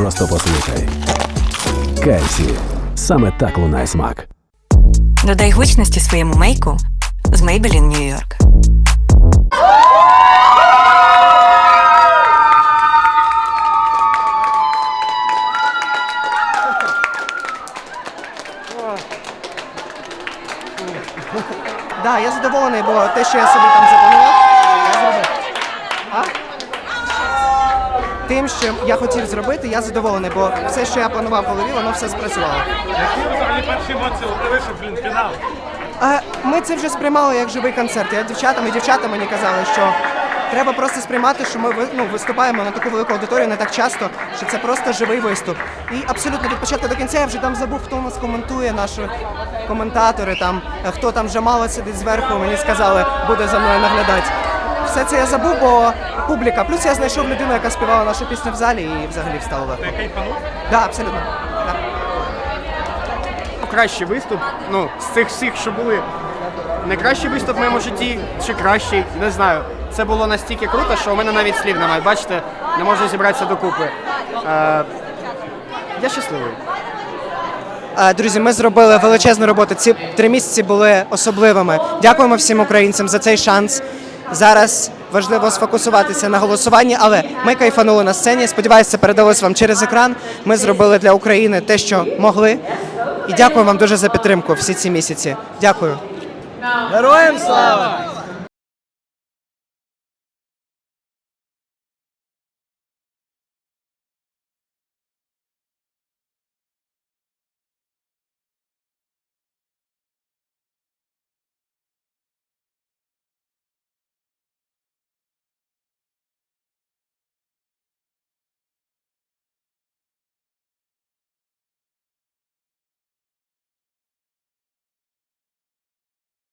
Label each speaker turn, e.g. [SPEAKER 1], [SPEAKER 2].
[SPEAKER 1] Просто послухай. Кайсі. Саме так лунає смак.
[SPEAKER 2] Додай гучності своєму мейку з Maybelline New York.
[SPEAKER 3] Да, я задоволений, бо те, що я собі там запланував, я зробив. А? Тим, що я хотів зробити, я задоволений, бо все, що я планував в голові, воно все спрацювало.
[SPEAKER 4] Які взагалі перші емоції вийшов, блін, фінал?
[SPEAKER 3] А ми це вже сприймали як живий концерт. Я дівчатам і дівчата мені казали, що треба просто сприймати, що ми ну, виступаємо на таку велику аудиторію не так часто, що це просто живий виступ. І абсолютно від початку до кінця я вже там забув, хто у нас коментує, наші коментатори, там е, хто там вже мало сидить зверху, мені сказали, буде за мною наглядати. Все це я забув, бо публіка. Плюс я знайшов людину, яка співала нашу пісню в залі і взагалі встала легко.
[SPEAKER 4] Ти кайфанув?
[SPEAKER 3] Да, абсолютно. Да.
[SPEAKER 5] кращий виступ. Ну, з цих всіх, що були. Найкращий виступ в моєму житті, чи кращий, не знаю. Це було настільки круто, що у мене навіть слів немає. Бачите, не можу зібратися докупи. Е, я щасливий.
[SPEAKER 3] Е, Друзі, ми зробили величезну роботу. Ці три місяці були особливими. Дякуємо всім українцям за цей шанс. Зараз важливо сфокусуватися на голосуванні, але ми кайфанули на сцені. Сподіваюся, передалось вам через екран. Ми зробили для України те, що могли. І дякую вам дуже за підтримку всі ці місяці. Дякую. Героям слава!